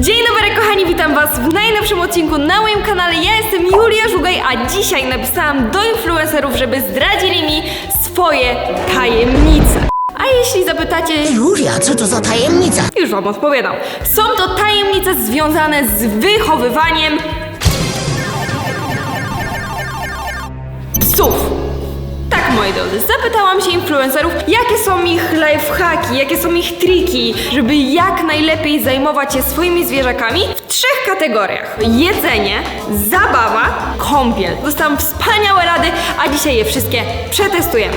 Dzień dobry kochani, witam was w najnowszym odcinku na moim kanale. Ja jestem Julia Żugaj, a dzisiaj napisałam do influencerów, żeby zdradzili mi swoje tajemnice. A jeśli zapytacie, Julia, co to za tajemnica? już wam odpowiadam. Są to tajemnice związane z wychowywaniem psów. Tak, moi drodzy, zapytałam się influencerów, jakie są ich lifehacki, jakie są ich triki, żeby jak najlepiej zajmować się swoimi zwierzakami trzech kategoriach. Jedzenie, zabawa, kąpiel. Dostałam wspaniałe rady, a dzisiaj je wszystkie przetestujemy.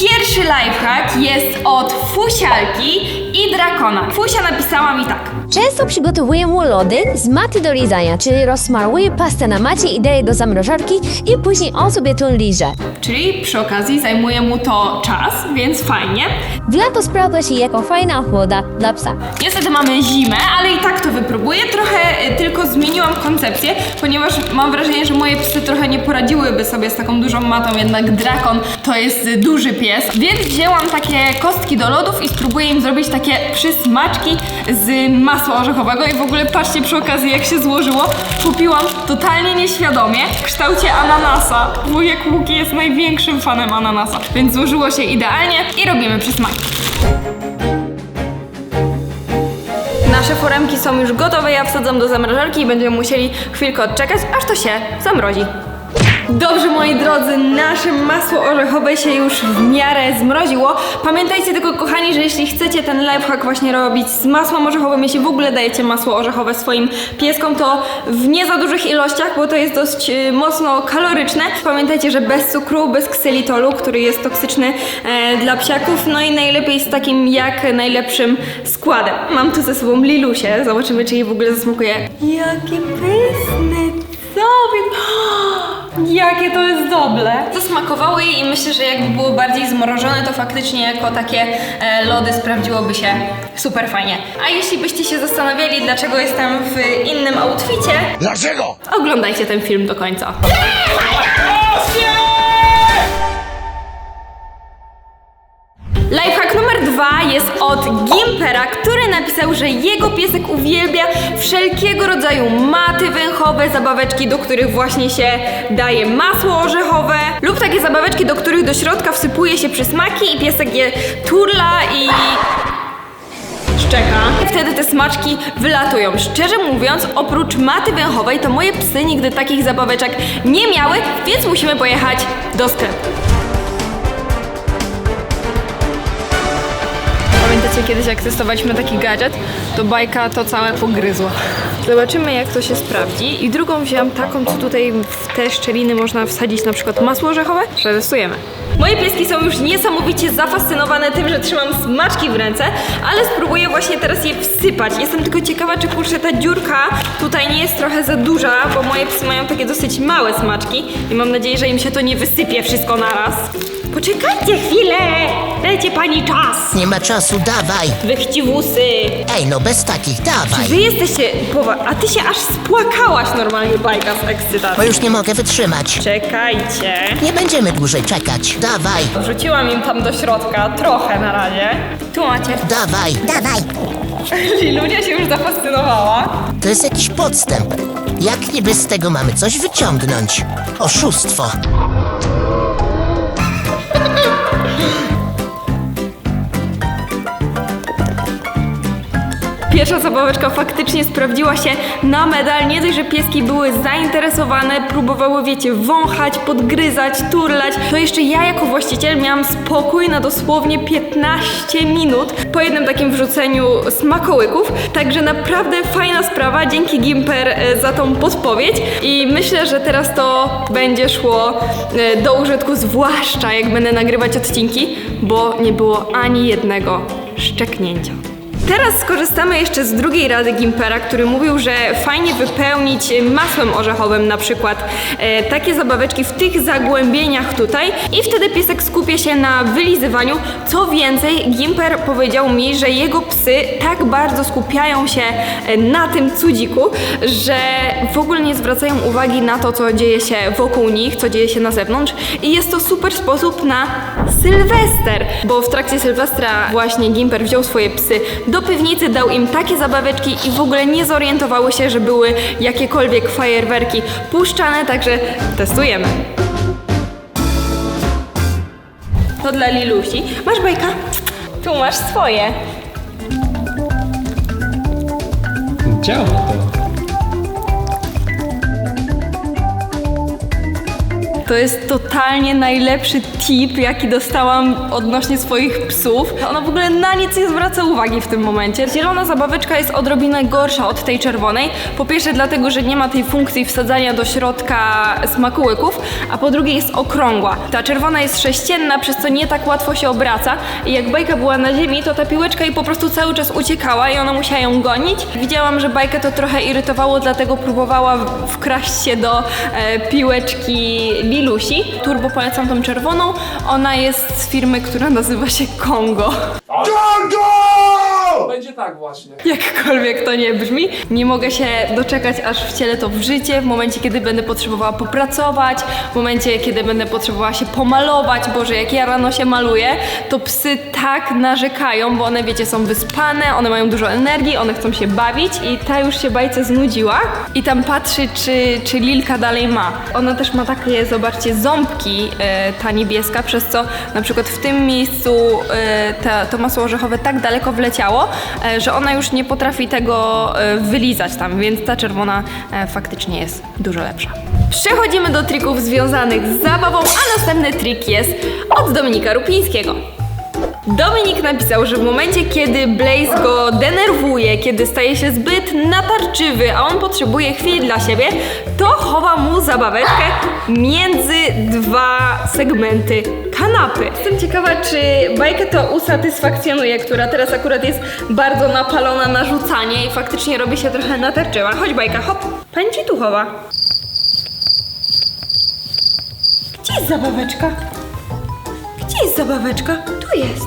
Pierwszy lifehack jest od Fusialki i Drakona. Fusia napisała mi tak. Często przygotowuję mu lody z maty do lizania, czyli rozsmaruję pastę na macie i daję do zamrażarki i później on sobie tu liże. Czyli przy okazji zajmuje mu to czas, więc fajnie. W lato sprawdza się jako fajna chłoda dla psa. Niestety mamy zimę, ale i tak to wypróbuję. Trochę tylko zmieniłam koncepcję, ponieważ mam wrażenie, że moje psy trochę nie poradziłyby sobie z taką dużą matą, jednak drakon to jest y, duży pies. Więc wzięłam takie kostki do lodów i spróbuję im zrobić takie przysmaczki z masła orzechowego i w ogóle patrzcie przy okazji jak się złożyło. Kupiłam totalnie nieświadomie w kształcie ananasa. Wujek Łuki jest największym fanem ananasa, więc złożyło się idealnie i robimy przysmaki. Są już gotowe, ja wsadzam do zamrażarki i będziemy musieli chwilkę odczekać, aż to się zamrozi. Dobrze, moi drodzy, nasze masło orzechowe się już w miarę zmroziło. Pamiętajcie tylko, kochani, że jeśli chcecie ten lifehack właśnie robić z masłem orzechowym, jeśli w ogóle dajecie masło orzechowe swoim pieskom, to w nie za dużych ilościach, bo to jest dość y, mocno kaloryczne. Pamiętajcie, że bez cukru, bez ksylitolu, który jest toksyczny e, dla psiaków, no i najlepiej z takim jak najlepszym składem. Mam tu ze sobą Lilusię, zobaczymy, czy jej w ogóle zasmakuje. Jakie pyszne, co. Jakie to jest dobre! Zasmakowały jej i myślę, że jakby było bardziej zmrożone, to faktycznie jako takie e, lody sprawdziłoby się super fajnie. A jeśli byście się zastanawiali, dlaczego jestem w innym outficie, Dlaczego? oglądajcie ten film do końca. Lifehack numer dwa jest od Gimpera, który napisał, że jego piesek uwielbia wszelkiego rodzaju maty węchowe, zabaweczki, do których właśnie się daje masło orzechowe lub takie zabaweczki, do których do środka wsypuje się przysmaki i piesek je turla i szczeka. Wtedy te smaczki wylatują. Szczerze mówiąc, oprócz maty węchowej, to moje psy nigdy takich zabaweczek nie miały, więc musimy pojechać do sklepu. Kiedyś, jak testowaliśmy taki gadżet, to bajka to całe pogryzła. Zobaczymy, jak to się sprawdzi. I drugą wziąłam taką, co tutaj w te szczeliny można wsadzić na przykład masło orzechowe. Przetestujemy. Moje pieski są już niesamowicie zafascynowane tym, że trzymam smaczki w ręce, ale spróbuję właśnie teraz je wsypać. Jestem tylko ciekawa, czy kurczę ta dziurka tutaj nie jest trochę za duża, bo moje psy mają takie dosyć małe smaczki i mam nadzieję, że im się to nie wysypie wszystko naraz. Poczekajcie chwilę! Dajcie pani czas! Nie ma czasu, dawaj. Wychciwusy! Ej, no bez takich, dawaj. Wy jesteście powa... A ty się aż spłakałaś normalnie bajka z Bo ekscytacji. już nie mogę wytrzymać. Czekajcie. Nie będziemy dłużej czekać. Dawaj, Wrzuciłam im tam do środka, trochę na razie. Tu macie. dawaj. Dawaj. Lilunia się już zafascynowała. To jest jakiś podstęp. Jak niby z tego mamy coś wyciągnąć? Oszustwo. Pierwsza zabaweczka faktycznie sprawdziła się na medal. Nie dość, że pieski były zainteresowane, próbowały, wiecie, wąchać, podgryzać, turlać. To jeszcze ja jako właściciel miałam spokój na dosłownie 15 minut po jednym takim wrzuceniu smakołyków. Także naprawdę fajna sprawa. Dzięki Gimper e, za tą podpowiedź. I myślę, że teraz to będzie szło e, do użytku, zwłaszcza jak będę nagrywać odcinki, bo nie było ani jednego szczeknięcia. Teraz skorzystamy jeszcze z drugiej rady Gimpera, który mówił, że fajnie wypełnić masłem orzechowym na przykład e, takie zabaweczki w tych zagłębieniach tutaj i wtedy piesek skupia się na wylizywaniu. Co więcej, Gimper powiedział mi, że jego psy tak bardzo skupiają się e, na tym cudziku, że w ogóle nie zwracają uwagi na to, co dzieje się wokół nich, co dzieje się na zewnątrz i jest to super sposób na Sylwester, bo w trakcie Sylwestra właśnie Gimper wziął swoje psy do piwnicy, dał im takie zabaweczki i w ogóle nie zorientowały się, że były jakiekolwiek fajerwerki puszczane, także testujemy. To dla Lilusi. Masz bajka? Tu masz swoje. Działa to. To jest totalnie najlepszy tip, jaki dostałam odnośnie swoich psów. Ona w ogóle na nic nie zwraca uwagi w tym momencie. Zielona zabaweczka jest odrobinę gorsza od tej czerwonej. Po pierwsze dlatego, że nie ma tej funkcji wsadzania do środka smakołyków, a po drugie jest okrągła. Ta czerwona jest sześcienna, przez co nie tak łatwo się obraca i jak bajka była na ziemi, to ta piłeczka jej po prostu cały czas uciekała i ona musiała ją gonić. Widziałam, że bajkę to trochę irytowało, dlatego próbowała wkraść się do e, piłeczki Lilusi. Turbo polecam tą czerwoną. Ona jest z firmy, która nazywa się Kongo. Będzie tak właśnie. Jakkolwiek to nie brzmi, nie mogę się doczekać, aż wcielę to w życie, w momencie, kiedy będę potrzebowała popracować, w momencie, kiedy będę potrzebowała się pomalować. Boże, jak ja rano się maluję, to psy tak narzekają, bo one, wiecie, są wyspane, one mają dużo energii, one chcą się bawić i ta już się bajce znudziła i tam patrzy, czy, czy Lilka dalej ma. Ona też ma takie, zobaczcie, ząbki, e, ta niebieska, przez co na przykład w tym miejscu e, ta, to masło orzechowe tak daleko wleciało, że ona już nie potrafi tego e, wylizać tam, więc ta czerwona e, faktycznie jest dużo lepsza. Przechodzimy do trików związanych z zabawą, a następny trik jest od Dominika Rupińskiego. Dominik napisał, że w momencie, kiedy Blaze go denerwuje, kiedy staje się zbyt natarczywy, a on potrzebuje chwili dla siebie, to chowa mu zabaweczkę między dwa segmenty kanapy. Jestem ciekawa, czy bajkę to usatysfakcjonuje, która teraz akurat jest bardzo napalona na rzucanie i faktycznie robi się trochę natarczywa. Chodź bajka, hop, ci tu chowa. Gdzie jest zabaweczka? Gdzie jest zabaweczka? Tu jest.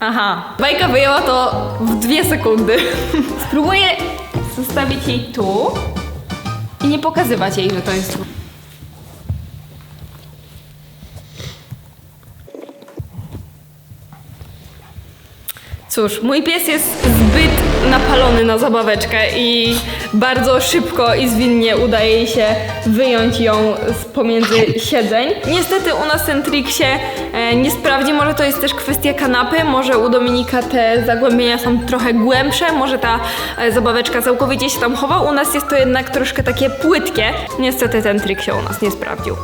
Aha. Bajka wyjęła to w dwie sekundy. Spróbuję zostawić jej tu i nie pokazywać jej, że to jest tu. Cóż, mój pies jest zbyt napalony na zabaweczkę i bardzo szybko i zwinnie udaje jej się wyjąć ją z pomiędzy siedzeń. Niestety u nas ten trik się e, nie sprawdzi, może to jest też kwestia kanapy, może u Dominika te zagłębienia są trochę głębsze, może ta e, zabaweczka całkowicie się tam chowa, u nas jest to jednak troszkę takie płytkie. Niestety ten trik się u nas nie sprawdził.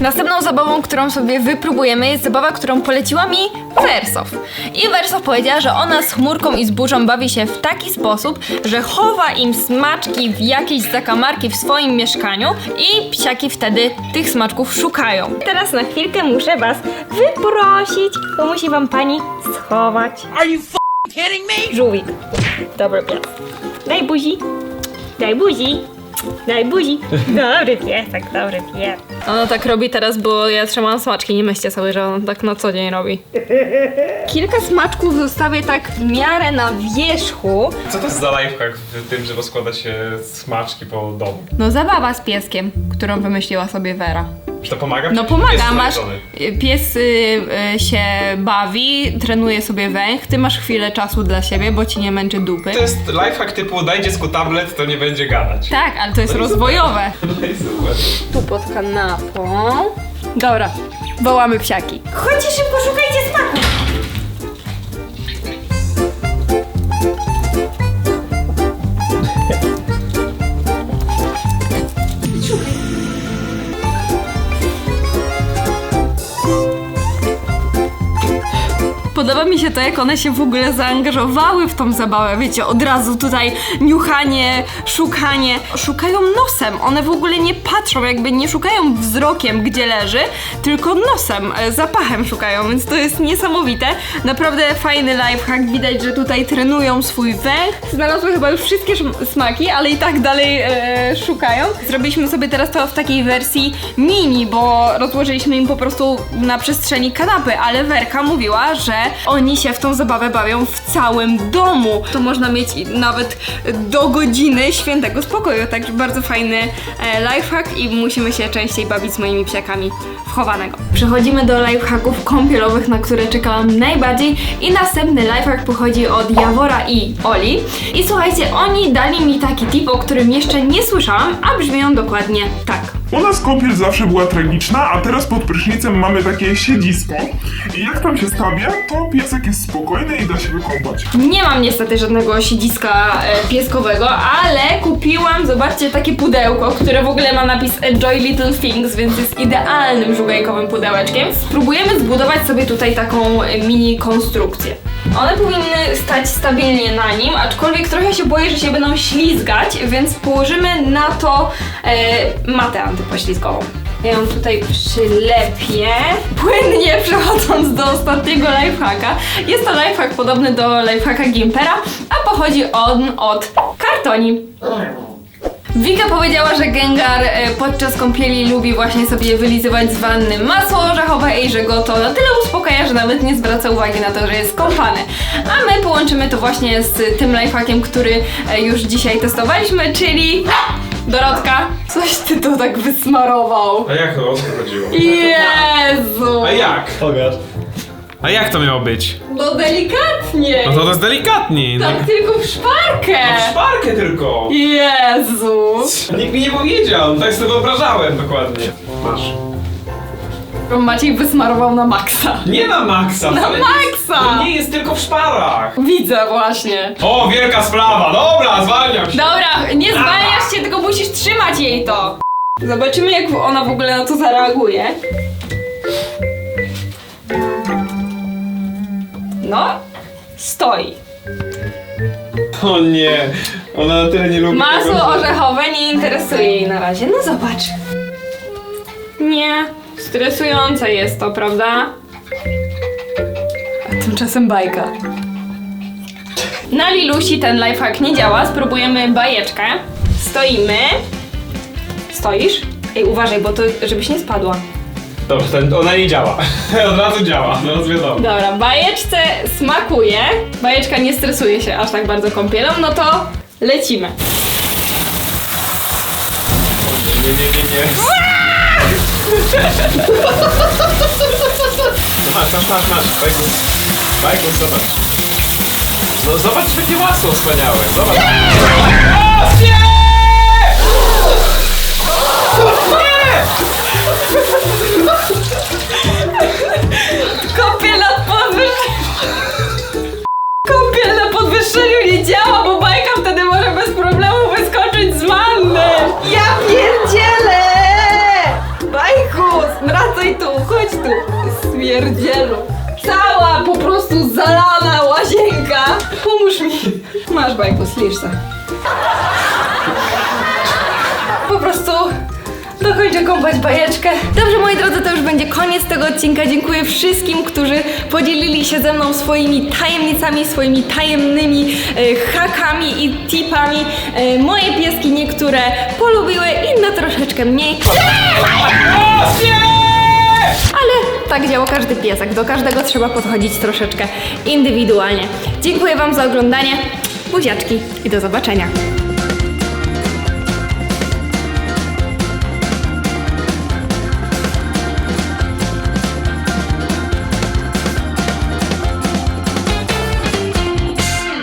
Następną zabawą, którą sobie wypróbujemy, jest zabawa, którą poleciła mi Wersow. I Wersow powiedziała, że ona z chmurką i z burzą bawi się w taki sposób, że chowa im smaczki w jakieś zakamarki w swoim mieszkaniu i psiaki wtedy tych smaczków szukają. Teraz na chwilkę muszę was wyprosić, bo musi wam pani schować. Are you f***ing kidding me? Żółwik. Dobry pies. Daj buzi. Daj buzi. Daj buzi. Dobry piesek, dobry pies. Ona tak robi teraz, bo ja trzymam smaczki. Nie myślcie sobie, że ona tak na co dzień robi. Kilka smaczków zostawię tak w miarę na wierzchu. Co to jest za lifehack w tym, że rozkłada się smaczki po domu? No zabawa z pieskiem, którą wymyśliła sobie Vera. Czy to pomaga? No pomaga, masz. Pies y, y, się bawi, trenuje sobie węch, ty masz chwilę czasu dla siebie, bo ci nie męczy dupy. To jest lifehack typu daj dziecku tablet, to nie będzie gadać. Tak, ale to jest No i rozwojowe. No i super. Tu pod kanapą. Dobra, wołamy psiaki. Chodźcie szybko, szukajcie smaku! Mi się to, jak one się w ogóle zaangażowały w tą zabawę. Wiecie, od razu tutaj niuchanie, szukanie. Szukają nosem. One w ogóle nie patrzą, jakby nie szukają wzrokiem, gdzie leży, tylko nosem, e, zapachem szukają, więc to jest niesamowite. Naprawdę fajny lifehack. Widać, że tutaj trenują swój węch. Znalazły chyba już wszystkie smaki, ale i tak dalej e, szukają. Zrobiliśmy sobie teraz to w takiej wersji mini, bo rozłożyliśmy im po prostu na przestrzeni kanapy, ale Werka mówiła, że oni oni się w tą zabawę bawią w całym domu. To można mieć nawet do godziny świętego spokoju, także bardzo fajny e, lifehack i musimy się częściej bawić z moimi psiakami w chowanego. Przechodzimy do lifehacków kąpielowych, na które czekałam najbardziej i następny lifehack pochodzi od Jawora i Oli. I słuchajcie, oni dali mi taki tip, o którym jeszcze nie słyszałam, a brzmią dokładnie tak. U nas kąpiel zawsze była tragiczna, a teraz pod prysznicem mamy takie siedzisko. I jak tam się stawia, to piesek jest spokojny i da się wykąpać. Nie mam niestety żadnego siedziska e, pieskowego, ale kupiłam, zobaczcie, takie pudełko, które w ogóle ma napis Enjoy Little Things, więc jest idealnym żugajkowym pudełeczkiem. Spróbujemy zbudować sobie tutaj taką e, mini konstrukcję. One powinny stać stabilnie na nim, aczkolwiek trochę się boję, że się będą ślizgać, więc położymy na to e, matę antypoślizgową. Ja ją tutaj przylepię. Płynnie przechodząc do ostatniego lifehacka. Jest to lifehack podobny do lifehacka Gimpera, a pochodzi on od kartoni. Wika powiedziała, że Gengar e, podczas kąpieli lubi właśnie sobie wylizywać z wanny masło orzechowe i że go to na tyle uspokaja, że nawet nie zwraca uwagi na to, że jest kąpany. A my połączymy to właśnie z tym lifehackiem, który e, już dzisiaj testowaliśmy, czyli Dorotka, coś ty to tak wysmarował. A jak to o co chodziło? Jezu! A jak? Pokaż. A jak to miało być? No delikatnie! No to to jest delikatniej. No, Tak tylko w szparkę! w szparkę tylko. Jezu! Nikt mi nie powiedział, tak sobie wyobrażałem dokładnie. Masz. Maciej wysmarował na maksa. Nie na maksa. Na wcale maksa! To nie jest tylko w szparach. Widzę właśnie. O, wielka sprawa, dobra, zwalniam się. Dobra, nie zwalniasz się, tylko musisz trzymać jej to. Zobaczymy, jak ona w ogóle na to zareaguje. No, stoi. O nie, ona na tyle nie lubi Masło tego, orzechowe nie interesuje jej na razie. No zobacz. Nie, stresujące jest to, prawda? A tymczasem bajka. Na Lilusi ten lifehack nie działa. Spróbujemy bajeczkę. Stoimy. Stoisz? Ej, uważaj, bo to, żebyś nie spadła. Dobrze, ten, ona nie działa. Od razu działa, no wiadomo. Dobra, bajeczce smakuje. Bajeczka nie stresuje się aż tak bardzo kąpielą, no to lecimy. Nie, nie, nie, nie. Masz, masz, masz, masz. Bajkus, bajkus, zobacz. No zobacz, jakie masło wspaniałe, zobacz. O, nie! Chodź tu. Smierdzielu. Cała po prostu zalana łazienka. Pomóż mi. Masz bajkus, licz se. Po prostu dokończę kąpać bajeczkę. Dobrze, moi drodzy, to już będzie koniec tego odcinka. Dziękuję wszystkim, którzy podzielili się ze mną swoimi tajemnicami, swoimi tajemnymi e, hakami i tipami. E, moje pieski niektóre polubiły, inne troszeczkę mniej. Ale tak działa każdy piesek. Do każdego trzeba podchodzić troszeczkę indywidualnie. Dziękuję Wam za oglądanie. Buziaczki i do zobaczenia.